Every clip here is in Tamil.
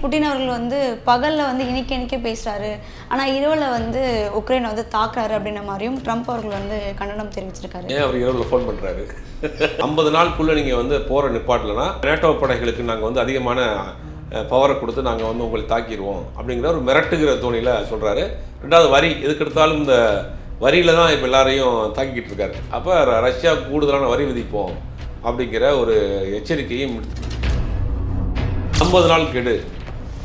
புட்டின் அவர்கள் வந்து பகலில் வந்து இணைக்க இணைக்க பேசுகிறாரு ஆனால் இரவில் வந்து உக்ரைனை வந்து தாக்குறாரு அப்படின்ற மாதிரியும் ட்ரம்ப் அவர்கள் வந்து கண்டனம் தெரிவிச்சிருக்காரு. ஏன் அவர் இரவில் ஃபோன் பண்ணுறாரு ஐம்பது நாளுக்குள்ளே நீங்கள் வந்து போகிற நிப்பாட்டலைன்னா நேட்டோ படைகளுக்கு நாங்கள் வந்து அதிகமான பவரை கொடுத்து நாங்கள் வந்து உங்களை தாக்கிடுவோம் அப்படிங்கிற ஒரு மிரட்டுகிற தோணியில் சொல்கிறாரு ரெண்டாவது வரி எதுக்கு எடுத்தாலும் இந்த வரியில் தான் இப்போ எல்லாரையும் தாக்கிக்கிட்டு இருக்காரு. அப்போ ரஷ்யா கூடுதலான வரி விதிப்போம் அப்படிங்கிற ஒரு எச்சரிக்கையும் ஐம்பது நாள் கெடு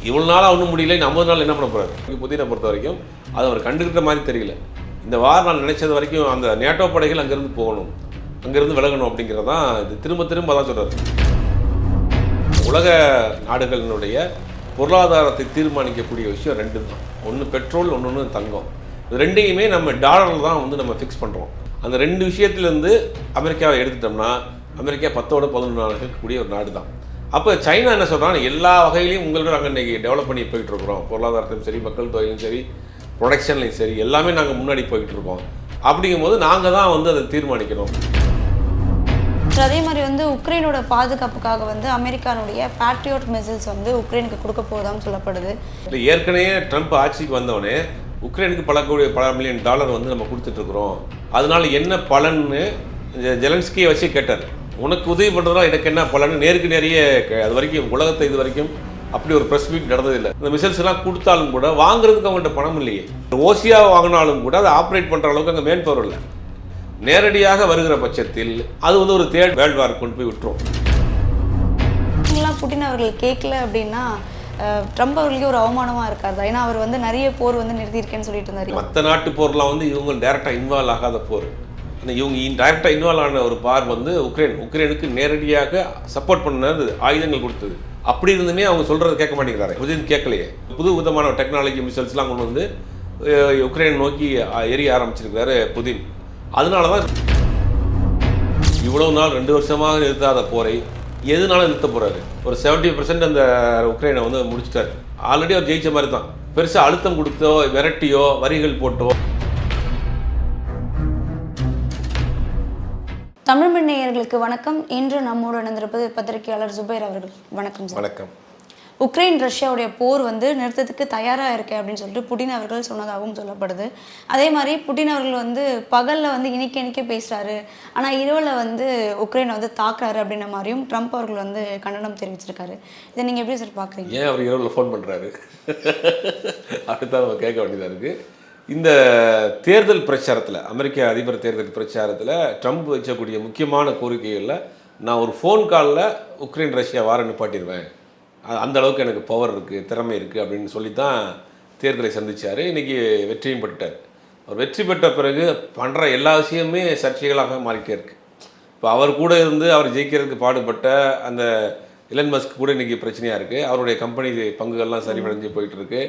இவ்வளோ நாளாக ஒன்றும் முடியல இந்த ஐம்பது நாள் என்ன பண்ண போகிறாரு புதினை பொறுத்த வரைக்கும் அது அவர் கண்டுக்கிட்ட மாதிரி தெரியல. இந்த வாரம் நான் நினைச்சது வரைக்கும் அந்த நேட்டோ படைகள் அங்கேருந்து போகணும் அங்கேருந்து விலகணும் அப்படிங்கிறது தான் இது திரும்ப திரும்ப தான் சொல்கிறார் உலக நாடுகளினுடைய பொருளாதாரத்தை தீர்மானிக்கக்கூடிய விஷயம் ரெண்டு தான். ஒன்று பெட்ரோல் ஒன்று ஒன்று தங்கம். இது ரெண்டையுமே நம்ம டாலரில் தான் வந்து நம்ம ஃபிக்ஸ் பண்ணுறோம் அந்த ரெண்டு விஷயத்துலேருந்து அமெரிக்காவை எடுத்துட்டோம்னா அமெரிக்கா பத்தோட பதினொன்று நாடுகள் கூடிய ஒரு நாடு தான். அப்போ சைனா என்ன சொல்கிறாங்க எல்லா வகையிலையும் உங்களுக்கு நாங்கள் இன்றைக்கி டெவலப் பண்ணி போயிட்டு இருக்கிறோம் பொருளாதாரத்திலும் சரி மக்கள் தொகையிலும் சரி ப்ரொடக்ஷன்லையும் சரி எல்லாமே நாங்கள் முன்னாடி போயிட்டு இருக்கோம் அப்படிங்கும்போது நாங்கள் தான் வந்து அதை தீர்மானிக்கணும். அதே மாதிரி வந்து உக்ரைனோட பாதுகாப்புக்காக வந்து அமெரிக்கானுடைய பேட்ரியாட் மிசைல்ஸ் வந்து உக்ரைனுக்கு கொடுக்க போகுதான்னு சொல்லப்படுது. இல்லை ஏற்கனவே ட்ரம்ப் ஆட்சிக்கு வந்தவொடனே உக்ரைனுக்கு பல கோடி பல மில்லியன் டாலர் வந்து நம்ம கொடுத்துட்ருக்குறோம் அதனால என்ன பலன்னு ஜெலன்ஸ்கியை வச்சு கேட்டார். உனக்கு உதவி பண்ணுறதுனா எனக்கு என்ன பலன்னு நேருக்கு நேரிய கே- அது வரைக்கும் உலகத்தை இது வரைக்கும் அப்படி ஒரு ப்ரெஸ் மீட் நடந்ததில்லை. இந்த மிசைல்ஸ் எல்லாம் கொடுத்தாலும் கூட வாங்குறதுக்கு அவங்கள்ட்ட பணம் இல்லையே. ஓசியா வாங்கினாலும் கூட அதை ஆப்ரேட் பண்ணுற அளவுக்கு அங்கே மேன் பவர் இல்லை. நேரடியாக வருகிற பட்சத்தில் அது வந்து ஒரு தேர்ட் வேர்ல்டு வார் கொண்டு போய் விட்டுரும். புட்டின் அவர்கள் கேட்கல அப்படின்னா ட்ரம்ப் அவர்களுக்கே ஒரு அவமானமாக இருக்காது. ஏன்னா அவர் வந்து நிறைய போர் வந்து நிறுத்தியிருக்கேன்னு சொல்லிட்டு இருந்தாரு. மற்ற நாட்டு போர்லாம் வந்து இவங்க டைரெக்டாக இன்வால்வ் ஆகாத போர். இவங்க டைரெக்டாக இன்வால்வ் ஆன ஒரு பார் வந்து உக்ரைன். உக்ரைனுக்கு நேரடியாக சப்போர்ட் பண்ணது ஆயுதங்கள் கொடுத்தது. அப்படி இருந்துமே அவங்க சொல்கிறத கேட்க மாட்டேங்கிறாரு. புதின் கேட்கலையே. புது விதமான டெக்னாலஜி மிசைல்ஸ்லாம் கொண்டு வந்து உக்ரைன் நோக்கி எரிய ஆரம்பிச்சிருக்கிறாரு புதின். அதனால தான் இவ்வளவு நாள் ரெண்டு வருஷமாக நிறுத்தாத போரை எதுனால நிறுத்த போகிறாரு ஒரு 70% அந்த உக்ரைனை வந்து முடிச்சிட்டாரு. ஆல்ரெடி அவர் ஜெயிச்ச மாதிரி தான் பெருசாக அழுத்தம் கொடுத்தோ விரட்டியோ வரிகள் போட்டோ தமிழ் மண் நேயர்களுக்கு வணக்கம். இன்று நம்மோடு இணைந்திருப்பது பத்திரிகையாளர் ஜுபைர் அவர்கள். வணக்கம் வணக்கம். உக்ரைன் ரஷ்யாவுடைய போர் வந்து நிறுத்தத்துக்கு தயாராக இருக்கேன் அப்படின்னு சொல்லிட்டு புட்டின் அவர்கள் சொன்னதாகவும் சொல்லப்படுது. அதே மாதிரி புட்டின் அவர்கள் வந்து பகலில் வந்து இனிக்க இனிக்க பேசுகிறாரு ஆனால் இரவில் வந்து உக்ரைனை வந்து தாக்குறாரு அப்படின்ற மாதிரியும் ட்ரம்ப் அவர்கள் வந்து கண்டனம் தெரிவிச்சிருக்காரு. இதை நீங்கள் எப்படி சார் பார்க்குறீங்க ஏன் அவர் இரவில் ஃபோன் பண்ணுறாரு அப்படித்தான் நம்ம கேட்க வேண்டியதாக இருக்குது இந்த தேர்தல் பிரச்சாரத்தில் அமெரிக்க அதிபர் தேர்தல் பிரச்சாரத்தில் ட்ரம்ப் வச்சக்கூடிய முக்கியமான கோரிக்கைகளில் நான் ஒரு ஃபோன் காலில் உக்ரைன் ரஷ்யா வார நிப்பாட்டிடுவேன். அந்த அளவுக்கு எனக்கு பவர் இருக்குது திறமை இருக்குது அப்படின்னு சொல்லி தான் தேர்தலை சந்திச்சார். இன்றைக்கி வெற்றியும் பெற்றார் அவர் வெற்றி பெற்ற பிறகு பண்ணுற எல்லா விஷயமுமே சர்ச்சைகளாக மாறிட்டே இருக்குது இப்போ அவர் கூட இருந்து அவர் ஜெயிக்கிறதுக்கு பாடுபட்ட அந்த இலன் மஸ்க் கூட இன்றைக்கி பிரச்சனையாக இருக்குது அவருடைய கம்பெனி பங்குகள்லாம் சரிவடைஞ்சு போயிட்டுருக்கு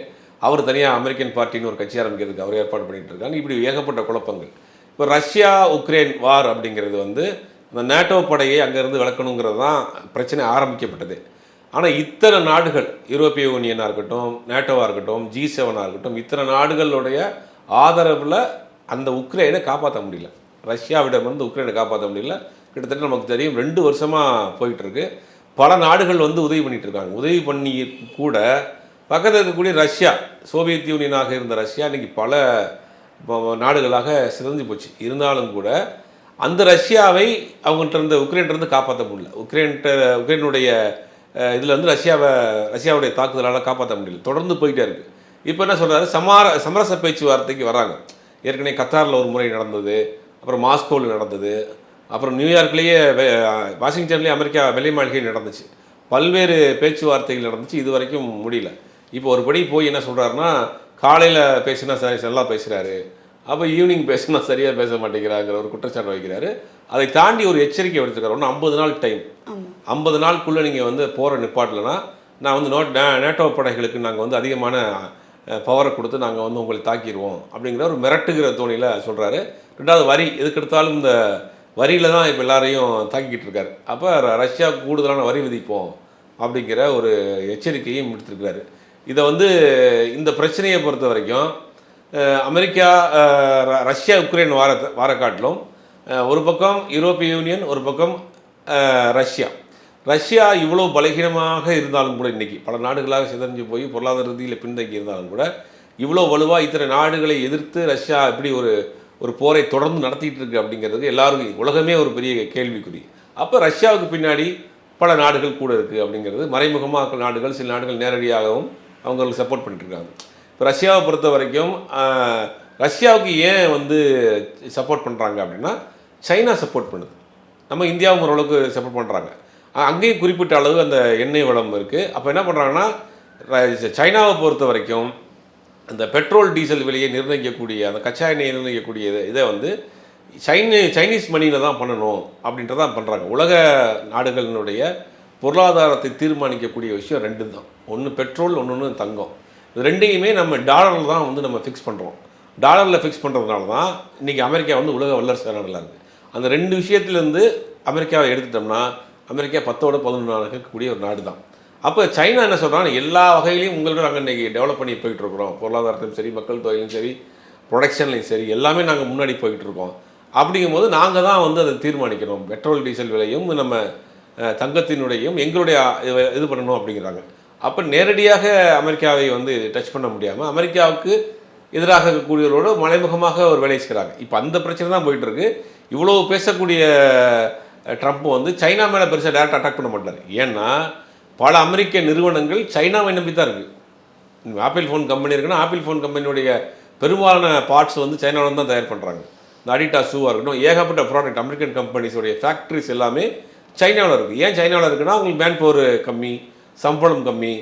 அவர் தனியாக அமெரிக்கன் பார்ட்டின்னு ஒரு கட்சி ஆரம்பிக்கிறதுக்கு அவர் ஏற்பாடு பண்ணிகிட்டு இருக்காங்க. இப்படி ஏகப்பட்ட குழப்பங்கள். இப்போ ரஷ்யா உக்ரைன் வார் அப்படிங்கிறது வந்து அந்த நேட்டோ படையை அங்கேருந்து விளக்கணுங்கிறது தான் பிரச்சனை ஆரம்பிக்கப்பட்டது. ஆனால் இத்தனை நாடுகள் யூரோப்பிய யூனியனாக இருக்கட்டும் நேட்டோவாக இருக்கட்டும் ஜி செவனாக இருக்கட்டும் இத்தனை நாடுகளுடைய ஆதரவில் அந்த உக்ரைனை காப்பாற்ற முடியல. ரஷ்யாவிடமிருந்து உக்ரைனை காப்பாற்ற முடியல. கிட்டத்தட்ட நமக்கு தெரியும் ரெண்டு வருஷமாக போயிட்டுருக்கு பல நாடுகள் வந்து உதவி பண்ணிகிட்டு இருக்காங்க. உதவி பண்ணி கூட பக்கத்தில் இருக்கக்கூடிய ரஷ்யா சோவியத் யூனியனாக இருந்த ரஷ்யா இன்றைக்கி பல நாடுகளாக சிறந்து போச்சு. இருந்தாலும் கூட அந்த ரஷ்யாவை அவங்கள்ட்ட இருந்த உக்ரைன்ட்டிருந்து காப்பாற்ற முடியல. உக்ரைன்ட்ட உக்ரைனுடைய இதில் வந்து ரஷ்யாவை ரஷ்யாவுடைய தாக்குதலால் காப்பாற்ற முடியல. தொடர்ந்து போயிட்டே இருக்குது இப்போ என்ன சொல்கிறாரு சமார சமரச பேச்சுவார்த்தைக்கு வராங்க. ஏற்கனவே கத்தாரில் ஒரு முறை நடந்தது அப்புறம் மாஸ்கோவில் நடந்தது அப்புறம் நியூயார்க்லேயே வாஷிங்டன்லேயே அமெரிக்கா வெள்ளை மாளிகை நடந்துச்சு. பல்வேறு பேச்சுவார்த்தைகள் நடந்துச்சு. இது வரைக்கும் முடியல. இப்போ ஒரு படி போய் என்ன சொல்றாருன்னா காலையில் பேசினா சரி நல்லா பேசுகிறாரு அப்போ ஈவினிங் பேசினா சரியாக பேச மாட்டேங்கிறாங்கிற ஒரு குற்றச்சாட்டு வைக்கிறாரு. அதை தாண்டி ஒரு எச்சரிக்கை எடுத்துக்கிறார் ஒன்று ஐம்பது நாள் டைம் ஐம்பது நாளுக்குள்ளே நீங்கள் வந்து போகிற நிப்பாட்டலைன்னா நான் வந்து நோட் நேட்டோ படைகளுக்கு நாங்கள் வந்து அதிகமான பவரை கொடுத்து நாங்கள் வந்து உங்களை தாக்கிடுவோம் அப்படிங்கிற ஒரு மிரட்டுகிற தோணியில் சொல்கிறாரு ரெண்டாவது வரி எதுக்கு எடுத்தாலும் இந்த வரியில தான் இப்போ எல்லாரையும் தாக்கிக்கிட்டு இருக்காரு. அப்போ ரஷ்யா கூடுதலான வரி விதிப்போம் அப்படிங்கிற ஒரு எச்சரிக்கையும் விடுத்திருக்கிறாரு. இதை வந்து இந்த பிரச்சனையை பொறுத்த வரைக்கும் அமெரிக்கா ர- ரஷ்யா உக்ரைன் வார வார காட்டிலும் ஒரு பக்கம் யூரோப்பிய யூனியன் ஒரு பக்கம் ரஷ்யா. ரஷ்யா இவ்வளோ பலகீனமாக இருந்தாலும் கூட இன்றைக்கி பல நாடுகளாக சிதறிஞ்சு போய் பொருளாதார ரீதியில் பின்தங்கி இருந்தாலும் கூட இவ்வளோ வலுவாக இத்தனை நாடுகளை எதிர்த்து ரஷ்யா இப்படி ஒரு ஒரு போரை தொடர்ந்து நடத்திட்டு இருக்கு அப்படிங்கிறது எல்லாருக்கும் உலகமே ஒரு பெரிய கேள்விக்குறி. அப்போ ரஷ்யாவுக்கு பின்னாடி பல நாடுகள் கூட இருக்குது அப்படிங்கிறது மறைமுகமாக நாடுகள் சில நாடுகள் நேரடியாகவும் அவங்களுக்கு சப்போர்ட் பண்ணிட்டு இருக்காங்க இப்போ ரஷ்யாவை பொறுத்த வரைக்கும் ரஷ்யாவுக்கு ஏன் வந்து சப்போர்ட் பண்ணுறாங்க அப்படின்னா சைனா சப்போர்ட் பண்ணுது. நம்ம இந்தியாவும் ஓரளவுக்கு சப்போர்ட் பண்ணுறாங்க அங்கேயும் குறிப்பிட்ட அளவு அந்த எண்ணெய் வளம் இருக்குது அப்போ என்ன பண்ணுறாங்கன்னா சைனாவை பொறுத்த வரைக்கும் அந்த பெட்ரோல் டீசல் விலையை நிர்ணயிக்கக்கூடிய அந்த கச்சா எண்ணெயை நிர்ணயிக்கக்கூடிய இதை- இதை வந்து சைனி சைனீஸ் மணியில் தான் பண்ணணும் அப்படின்றதான் பண்ணுறாங்க உலக நாடுகளினுடைய பொருளாதாரத்தை தீர்மானிக்கக்கூடிய விஷயம் ரெண்டு தான். ஒன்று பெட்ரோல் ஒன்று தங்கம். இது ரெண்டையுமே நம்ம டாலரில் தான் வந்து நம்ம ஃபிக்ஸ் பண்ணுறோம் டாலரில் ஃபிக்ஸ் பண்ணுறதுனால தான் இன்றைக்கி அமெரிக்கா வந்து உலக வல்லரசு நாடுகளாக இருக்குது அந்த ரெண்டு விஷயத்துலேருந்து அமெரிக்காவை எடுத்துட்டோம்னா அமெரிக்கா பத்தோட பதினொன்று இருக்கக்கூடிய ஒரு நாடு தான். அப்போ சைனா என்ன சொல்கிறாங்க எல்லா வகையிலையும் உங்களுக்கு நாங்கள் இன்றைக்கி டெவலப் பண்ணி போயிட்டு இருக்கிறோம். பொருளாதாரத்திலும் சரி மக்கள் தொகையிலும் சரி ப்ரொடக்ஷன்லையும் சரி எல்லாமே நாங்கள் முன்னாடி போய்கிட்டு இருக்கோம். அப்படிங்கும்போது நாங்கள் தான் வந்து அதை தீர்மானிக்கணும். பெட்ரோல் டீசல் விலையும் நம்ம தங்கத்தினுடையும் எங்களுடைய இது- பண்ணணும் அப்படிங்கிறாங்க. அப்போ நேரடியாக அமெரிக்காவை வந்து டச் பண்ண முடியாமல் அமெரிக்காவுக்கு எதிராக இருக்கக்கூடியவரோடு மறைமுகமாக ஒரு வேலை செய்கிறாங்க இப்போ அந்த பிரச்சனை தான் போயிட்டுருக்கு இவ்வளோ பேசக்கூடிய அஹ், ட்ரம்ப் வந்து சைனா மேலே பெருசாக டேரக்ட் அட்டாக் பண்ண மாட்டார். ஏன்னா பல அமெரிக்க நிறுவனங்கள் சைனாவை நம்பி தான் இருக்குது ஆப்பிள் ஃபோன் கம்பெனி இருக்குன்னா ஆப்பிள் ஃபோன் கம்பெனியுடைய பெரும்பாலான பார்ட்ஸ் வந்து சைனாவில் தான் தயார் பண்ணுறாங்க இந்த அடிட்டா ஷூவாக இருக்கட்டும் ஏகப்பட்ட ப்ராடக்ட் அமெரிக்கன் கம்பெனிஸுடைய ஃபேக்ட்ரிஸ் எல்லாமே சைனாவில் இருக்குது ஏன் சைனாவில் இருக்குன்னா அவங்களுக்கு மேன் பவர் கம்மி சம்பளம் கம்மி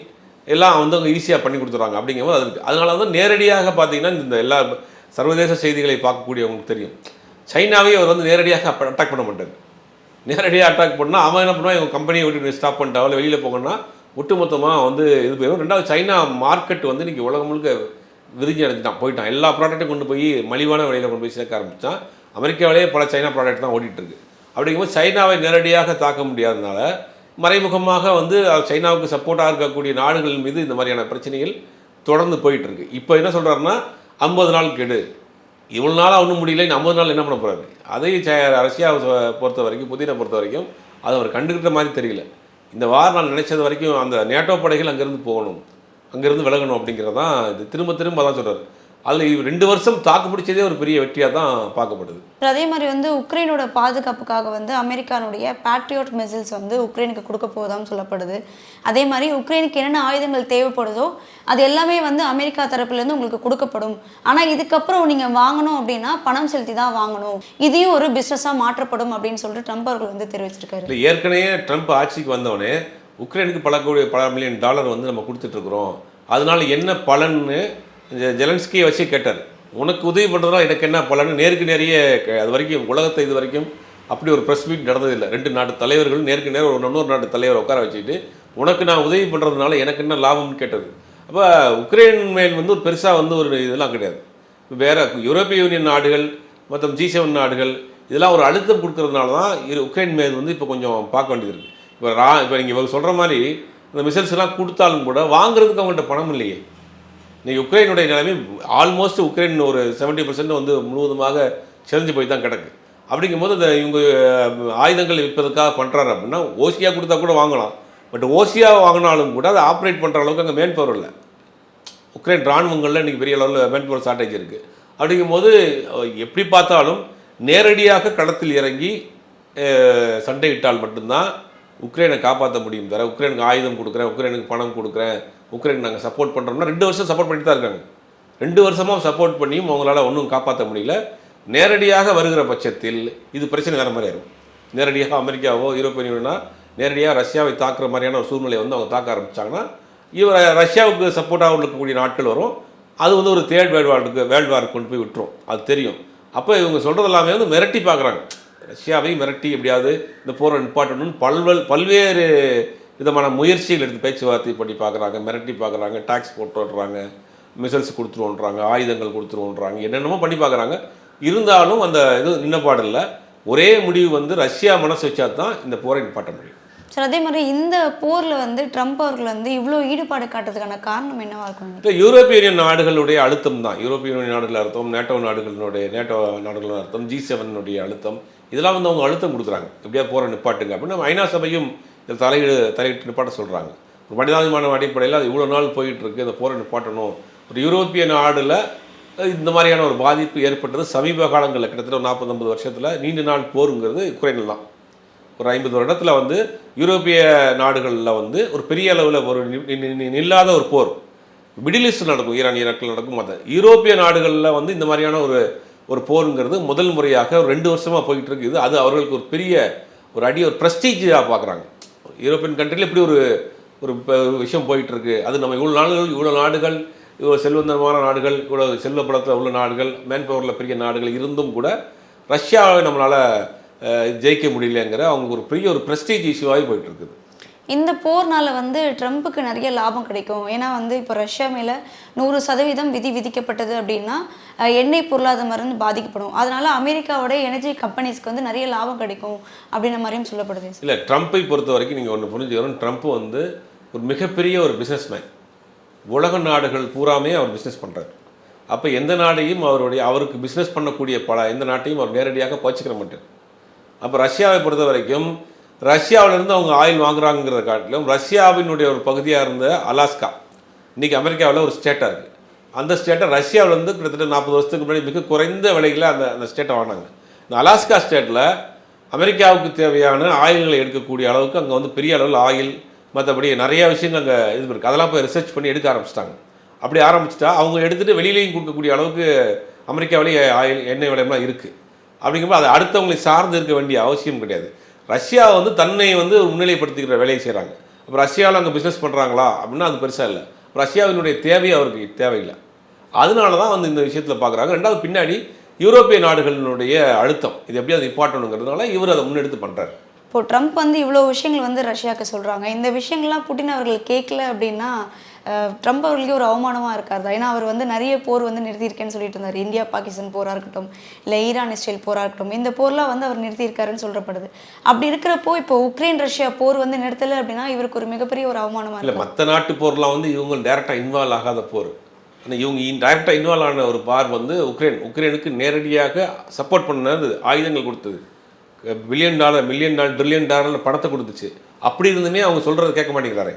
எல்லாம் வந்து அவங்க ஈஸியாக பண்ணி கொடுத்துருவாங்க அப்படிங்கும்போது அது இருக்குது அதனால வந்து நேரடியாக பார்த்தீங்கன்னா இந்த எல்லா சர்வதேச செய்திகளை பார்க்கக்கூடியவங்களுக்கு தெரியும். சைனாவே அவர் வந்து நேரடியாக அட்டாக் பண்ண மாட்டார். நேரடியாக அட்டாக் பண்ணால் அவன் என்ன பண்ணுவான்? இவங்க கம்பெனியை விட்டு ஸ்டாப் பண்ணிட்டாவோ இல்லை வெளியில் போகணும்னா ஒட்டுமொத்தமாக வந்து இது போயிடும் ரெண்டாவது சைனா மார்க்கெட் வந்து இன்றைக்கி உலகம் முழுக்க விரிஞ்சு அடைஞ்சிட்டான். போயிட்டான். எல்லா ப்ராடக்ட்டும் கொண்டு போய் மலிவான விலையில் கொண்டு போய் சேர்க்க ஆரம்பித்தான் அமெரிக்காவிலேயே பல சைனா ப்ராடக்ட் தான் ஓடிட்டுருக்கு அப்படிங்கும்போது சைனாவை நேரடியாக தாக்க முடியாதனால மறைமுகமாக வந்து சைனாவுக்கு சப்போர்ட்டாக இருக்கக்கூடிய நாடுகள் மீது இந்த மாதிரியான பிரச்சனைகள் தொடர்ந்து போயிட்டுருக்கு இப்போ என்ன சொல்கிறாருன்னா ஐம்பது நாள் கெடு. இவ்வளோ நாளாக ஒன்றும் முடியல இந்த ஐம்பது நாள் என்ன பண்ண போகிறாரு அதையும் ரஷ்யாவை பொறுத்த வரைக்கும் புதினை பொறுத்த வரைக்கும் அதை அவர் கண்டுக்கிட்ட மாதிரி தெரியல. இந்த வாரம் நான் நினைச்சது வரைக்கும் அந்த நேட்டோ படைகள் அங்கேருந்து போகணும் அங்கேருந்து விலகணும் அப்படிங்கிறது தான் இது திரும்ப திரும்ப அதான் சொல்கிறார் அதில் ரெண்டு வருஷம் தாக்கு பிடிச்சதே ஒரு பெரிய வெற்றியாக தான் பார்க்கப்படுது. அதே மாதிரி வந்து உக்ரைனோட பாதுகாப்புக்காக வந்து அமெரிக்கானுடைய பேட்ரியாட் மிசில்ஸ் வந்து உக்ரைனுக்கு கொடுக்க போவதாகவும் சொல்லப்படுது. அதே மாதிரி உக்ரைனுக்கு என்னென்ன ஆயுதங்கள் தேவைப்படுதோ அது எல்லாமே வந்து அமெரிக்கா தரப்புலேருந்து உங்களுக்கு கொடுக்கப்படும். ஆனால் இதுக்கப்புறம் நீங்கள் வாங்கணும் அப்படின்னா பணம் செலுத்தி தான் வாங்கணும். இதையும் ஒரு பிஸ்னஸாக மாற்றப்படும் அப்படின்னு சொல்லிட்டு ட்ரம்ப் அவர்கள் வந்து தெரிவிச்சிருக்காரு. இல்லை ஏற்கனவே ட்ரம்ப் ஆட்சிக்கு வந்தவொடனே உக்ரைனுக்கு பல கோடி பல மில்லியன் டாலர் வந்து நம்ம கொடுத்துட்ருக்குறோம் அதனால என்ன பலன்னு ஜெலன்ஸ்கியை வச்சு கேட்டார். உனக்கு உதவி பண்ணுறதுனால எனக்கு என்ன பலன்னு நேருக்கு நேரையே அது வரைக்கும் உலகத்தை இது வரைக்கும் அப்படி ஒரு ப்ரெஸ் மீட் நடந்ததில்லை. ரெண்டு நாட்டு தலைவர்கள் நேருக்கு நேரம் ஒரு இன்னொரு நாட்டு தலைவர் உட்கார வச்சுக்கிட்டு உனக்கு நான் உதவி பண்ணுறதுனால எனக்கு என்ன லாபம்னு கேட்டது? அப்போ உக்ரைன் மேல் வந்து ஒரு பெருசாக வந்து ஒரு இதெல்லாம் கிடையாது. வேறு யூரோப்பிய யூனியன் நாடுகள் மற்றும் ஜி செவன் நாடுகள் இதெல்லாம் ஒரு அழுத்தம் கொடுக்கறதுனால தான் இது உக்ரைன் மேல் வந்து இப்போ கொஞ்சம் பார்க்க வேண்டியது இருக்குது இப்போ ரா இப்போ நீங்கள் இவங்க சொல்கிற மாதிரி இந்த மிசைல்ஸ்லாம் கொடுத்தாலும் கூட வாங்குறதுக்கு அவங்கள்ட்ட பணம் இல்லையே. இன்னைக்கு உக்ரைனுடைய நிலைமை ஆல்மோஸ்ட் உக்ரைன் ஒரு 70% வந்து முழுவதுமாக செறிஞ்சு போய் தான் கிடக்கு. அப்படிங்கும்போது இந்த இவங்க ஆயுதங்கள் விற்பதற்காக பண்ணுறாரு அப்படின்னா ஓசியா கொடுத்தா கூட வாங்கலாம். பட் ஓசியா வாங்கினாலும் கூட அதை ஆப்ரேட் பண்ணுற அளவுக்கு அங்கே மேன் பவர் இல்லை. உக்ரைன் ராணுவங்களில் இன்றைக்கி பெரிய அளவில் மேன் பவர் ஷார்ட்டேஜ் இருக்குது அப்படிங்கும்போது போது எப்படி பார்த்தாலும் நேரடியாக களத்தில் இறங்கி சண்டையிட்டால் மட்டும்தான் உக்ரைனை காப்பாற்ற முடியும். தர உக்ரைனுக்கு ஆயுதம் கொடுக்குறேன் உக்ரைனுக்கு பணம் கொடுக்குறேன் உக்ரைன் நாங்கள் சப்போர்ட் பண்ணுறோம்னா ரெண்டு வருஷம் சப்போர்ட் பண்ணிட்டு தான் இருக்காங்க. ரெண்டு வருஷமாக சப்போர்ட் பண்ணியும் அவங்களால் ஒன்றும் காப்பாற்ற முடியல. நேரடியாக வருகிற பட்சத்தில் இது பிரச்சனை வேறு மாதிரி ஆயிரும். நேரடியாக அமெரிக்காவோ யூரோப்பியன் யூனியனா நேரடியாக ரஷ்யாவை தாக்குற மாதிரியான ஒரு சூழ்நிலையை வந்து அவங்க தாக்க ஆரம்பித்தாங்கன்னா இவர் ரஷ்யாவுக்கு சப்போர்ட்டாக இருக்கக்கூடிய நாட்கள் வரும். அது வந்து ஒரு தேர்ட் வேர்ல்டு வார்டுக்கு வேர்ல்டு வார்க்கு கொண்டு போய் விட்டுரும். அது தெரியும். அப்போ இவங்க சொல்கிறது எல்லாமே வந்து மிரட்டி பார்க்குறாங்க. ரஷ்யாவையும் மிரட்டி எப்படியாவது இந்த போரை நிப்பாட்டணும்னு பல்வல் பல்வேறு விதமான முயற்சிகள் எடுத்து பேச்சுவார்த்தை பண்ணி பார்க்குறாங்க மிரட்டி பார்க்குறாங்க டாக்ஸ் போட்டு விட்றாங்க மிசைல்ஸ் கொடுத்துருவோன்றாங்க ஆயுதங்கள் கொடுத்துருவோன்றாங்க என்னென்னமோ பண்ணி பார்க்குறாங்க. இருந்தாலும் அந்த இது நின்னப்பாடு இல்லை ஒரே முடிவு வந்து ரஷ்யா மனசு வச்சா தான் இந்த போரை நிப்பாட்ட முடியும். சரி அதே மாதிரி இந்த போரில் வந்து ட்ரம்ப் அவர்கள் வந்து இவ்வளோ ஈடுபாடு காட்டுறதுக்கான காரணம் என்னவா இருக்கும் இப்போ யூரோப்பிய யூனியன் நாடுகளுடைய அழுத்தம் தான். யூரோப்பிய யூனியன் நாடுகள் அர்த்தம் நேட்டோ நாடுகளினுடைய நேட்டோ நாடுகளின் அர்த்தம் ஜி செவனுடைய அழுத்தம் இதெல்லாம் வந்து அவங்க அழுத்தம் கொடுக்குறாங்க. எப்படியா போகிற நிப்பாட்டுங்க. அப்படின்னு ஐநா சபையும் இதில் தலையீடு தலையிட்டு நிப்பாட்ட சொல்கிறாங்க ஒரு மனிதாபிமான அடிப்படையில் அது இவ்வளோ நாள் போயிட்டுருக்கு இந்த போரை நிப்பாட்டணும். ஒரு யூரோப்பிய நாடில் இந்த மாதிரியான ஒரு பாதிப்பு ஏற்பட்டது சமீப காலங்களில் கிட்டத்தட்ட ஒரு நாற்பது ஐம்பது வருஷத்தில் நீண்ட நாள் போருங்கிறது உக்ரைனில் தான். ஒரு ஐம்பது வருடத்தில் வந்து யூரோப்பிய நாடுகளில் வந்து ஒரு பெரிய அளவில் ஒரு நில்லாத ஒரு போர். மிடில் ஈஸ்ட் நடக்கும் ஈரான் ஈராக்கில் நடக்கும் மற்ற யூரோப்பிய நாடுகளில் வந்து இந்த மாதிரியான ஒரு ஒரு போருங்கிறது முதல் முறையாக ஒரு ரெண்டு வருஷமாக போயிட்டு இருக்குது அது அவர்களுக்கு ஒரு பெரிய ஒரு அடி ஒரு ப்ரெஸ்டீஜாக பார்க்குறாங்க. யூரோப்பியன் கண்ட்ரியில் இப்படி ஒரு ஒரு ப- விஷயம் போயிட்டுருக்கு. அது நம்ம இவ்வளோ நாடுகள் இவ்வளோ நாடுகள் இவ்வளோ செல்வந்தமான நாடுகள் இவ்வளோ செல்வப்படத்தில் உள்ள நாடுகள் மேன் பவரில் பெரிய நாடுகள் இருந்தும் கூட ரஷ்யாவை நம்மளால் ஜெயிக்க முடியலங்கிற அவங்க ஒரு பெரிய ஒரு ப்ரெஸ்டீஜ் இஷ்யூவாகி போயிட்டுருக்குது. இந்த போர்னால் வந்து ட்ரம்ப்புக்கு நிறைய லாபம் கிடைக்கும். ஏன்னா வந்து இப்போ ரஷ்யா மேலே நூறு சதவீதம் விதி விதிக்கப்பட்டது அப்படின்னா எண்ணெய் பொருளாதாரம் வந்து பாதிக்கப்படும். அதனால அமெரிக்காவோட எனர்ஜி கம்பெனிஸ்க்கு வந்து நிறைய லாபம் கிடைக்கும் அப்படின்ற மாதிரியும் சொல்லப்படுது. இல்லை ட்ரம்ப்பை பொறுத்த வரைக்கும் நீங்கள் ஒன்று புரிஞ்சுக்கணும். ட்ரம்ப் வந்து ஒரு மிகப்பெரிய ஒரு பிஸ்னஸ்மேன் உலக நாடுகள் பூராமே அவர் பிஸ்னஸ் பண்ணுறாரு அப்போ எந்த நாடையும் அவருடைய அவருக்கு பிஸ்னஸ் பண்ணக்கூடிய பல எந்த நாட்டையும் அவர் நேரடியாக பச்சுக்கிற மாட்டார். அப்போ ரஷ்யாவை பொறுத்த வரைக்கும் ரஷ்யாவிலேருந்து அவங்க ஆயில் வாங்குறாங்கிறத காட்டிலும் ரஷ்யாவினுடைய ஒரு பகுதியாக இருந்த அலாஸ்கா. இன்றைக்கி அமெரிக்காவில் ஒரு ஸ்டேட்டாக இருக்குது அந்த ஸ்டேட்டை ரஷ்யாவிலேருந்து கிட்டத்தட்ட நாற்பது வருஷத்துக்கு முன்னாடி மிக குறைந்த விலையில் அந்த அந்த ஸ்டேட்டை வாங்கினாங்க. இந்த அலாஸ்கா ஸ்டேட்டில் அமெரிக்காவுக்கு தேவையான ஆயில்களை எடுக்கக்கூடிய அளவுக்கு அங்கே வந்து பெரிய அளவில் ஆயில் மற்றபடி நிறைய விஷயங்கள் அங்கே இது இருக்குது அதெல்லாம் போய் ரிசர்ச் பண்ணி எடுக்க ஆரம்பிச்சிட்டாங்க. அப்படி ஆரம்பிச்சிட்டா அவங்க எடுத்துகிட்டு வெளியிலையும் கொடுக்கக்கூடிய அளவுக்கு அமெரிக்காவிலேயே ஆயில் எண்ணெய் விலையெல்லாம் இருக்குது அப்படிங்கும்போது அது அடுத்தவங்களை சார்ந்து இருக்க வேண்டிய அவசியம் கிடையாது. ரஷ்யா வந்து தன்னை வந்து முன்னிலைப்படுத்திக்கிற வேலையை செய்கிறாங்க அப்போ ரஷ்யாவில் அங்கே பிஸ்னஸ் பண்ணுறாங்களா அப்படின்னா அது பெருசாக இல்லை. ரஷ்யாவினுடைய தேவை அவருக்கு தேவையில்லை. அதனால தான் வந்து இந்த விஷயத்தில் பார்க்குறாங்க ரெண்டாவது பின்னாடி யூரோப்பிய நாடுகளினுடைய அழுத்தம். இது எப்படி அது இம்பார்ட்டனுங்கிறதுனால இவர் அதை முன்னெடுத்து பண்ணுறாரு இப்போ ட்ரம்ப் வந்து இவ்வளோ விஷயங்கள் வந்து ரஷ்யாவுக்கு சொல்கிறாங்க இந்த விஷயங்கள்லாம் புட்டின் அவர்கள் கேட்கல அப்படின்னா ட்ரம்ப் அவர்களுக்கு ஒரு அவமானமாக இருக்காதா ஏன்னா அவர் வந்து நிறைய போர் வந்து நிறுத்தியிருக்கேன்னு சொல்லிட்டு இருந்தார். இந்தியா பாகிஸ்தான் போராக இருக்கட்டும் இல்லை ஈரான் இஸ்ரேல் போராக இருக்கட்டும் இந்த போர்லாம் வந்து அவர் நிறுத்தியிருக்காருன்னு சொல்லப்படுது அப்படி இருக்கிறப்போ இப்போ உக்ரைன் ரஷ்யா போர் வந்து நிறுத்தலை அப்படின்னா இவருக்கு ஒரு மிகப்பெரிய ஒரு அவமானமாக இல்லை மற்ற நாட்டு போர்லாம் வந்து இவங்க டைரெக்டாக இன்வால்வ் ஆகாத போர். ஆனால் இவங்க டைரெக்டாக இன்வால்வ் ஆன ஒரு பார் வந்து உக்ரைன். உக்ரைனுக்கு நேரடியாக சப்போர்ட் பண்ணது ஆயுதங்கள் கொடுத்தது. Billion dollar million dollar trillion dollar பணத்தை கொடுத்துச்சு. அப்படி இருந்துமே அவங்க சொல்கிறத கேட்க மாட்டேங்கிறாரே.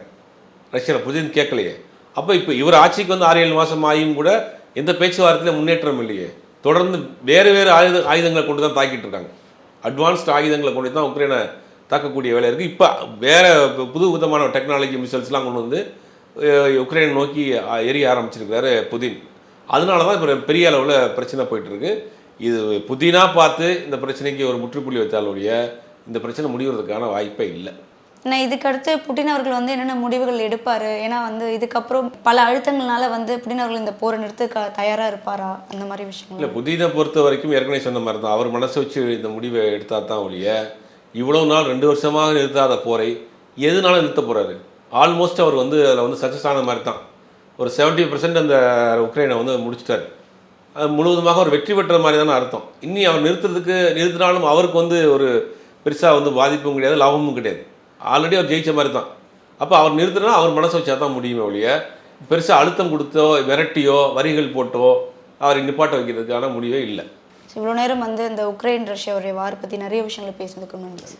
ரஷ்யாவில் புதின் கேட்கலையே. அப்போ இப்போ இவர் ஆட்சிக்கு வந்து ஆறு ஏழு மாதம் ஆகியும் கூட எந்த பேச்சுவார்த்தையில் முன்னேற்றம் இல்லையே. தொடர்ந்து வேறு வேறு ஆயுத ஆயுதங்களை கொண்டு தான் தாக்கிட்டு இருக்காங்க. அட்வான்ஸ்ட் ஆயுதங்களை கொண்டு தான் உக்ரைனை தாக்கக்கூடிய வேலை இருக்குது இப்போ வேறு புது விதமான டெக்னாலஜி மிசைல்ஸ்லாம் கொண்டு வந்து உக்ரைனை நோக்கி எரிய ஆரம்பிச்சிருக்கிறாரு புதின். அதனால தான் இப்போ பெரிய அளவில் பிரச்சனை போயிட்டுருக்கு. இது புதினா பார்த்து இந்த பிரச்சனைக்கு ஒரு முற்றுப்புள்ளி வச்சாலுடைய இந்த பிரச்சனை முடிவதற்கான வாய்ப்பே இல்லை. நான் இதுக்கடுத்து புட்டின் அவர்கள் வந்து என்னென்ன முடிவுகள் எடுப்பார்? ஏன்னா வந்து இதுக்கப்புறம் பல அழுத்தங்கள்னால வந்து புட்டின் அவர்கள் இந்த போரை நிறுத்த க தயாராக இருப்பாரா? அந்த மாதிரி விஷயம் இல்லை புதினை பொறுத்த வரைக்கும் ஏற்கனவே சொன்ன மாதிரி தான் அவர் மனசை வச்சு இந்த முடிவை எடுத்தா தான் ஒழிய இவ்வளவு நாள் ரெண்டு வருஷமாக நிறுத்தாத போரை எதுனால நிறுத்த போகிறாரு ஆல்மோஸ்ட் அவர் வந்து அதில் வந்து சக்ஸஸ் ஆன மாதிரி தான் ஒரு 70% அந்த உக்ரைனை வந்து முடிச்சிட்டார். அது முழுவதுமாக அவர் வெற்றி பெற்ற மாதிரி தானே அர்த்தம். இன்னி அவர் நிறுத்துறதுக்கு நிறுத்தினாலும் அவருக்கு வந்து ஒரு பெருசாக வந்து பாதிப்பும் கிடையாது லாபமும் கிடையாது. ஆல்ரெடி அவர் ஜெயிச்ச மாதிரி தான். அப்போ அவர் நிறுத்தினா அவர் மனசை வச்சா தான் முடியுமே ஒழிய பெருசாக அழுத்தம் கொடுத்தோ விரட்டியோ வரிகள் போட்டோ அவரை நிப்பாட்ட வைக்கிறதுக்கான முடிவே இல்லை. இவ்வளோ நேரம் வந்து இந்த உக்ரைன் ரஷ்யாவுடைய வார் பற்றி நிறைய விஷயங்களை பேசுறதுக்கு நன்றி.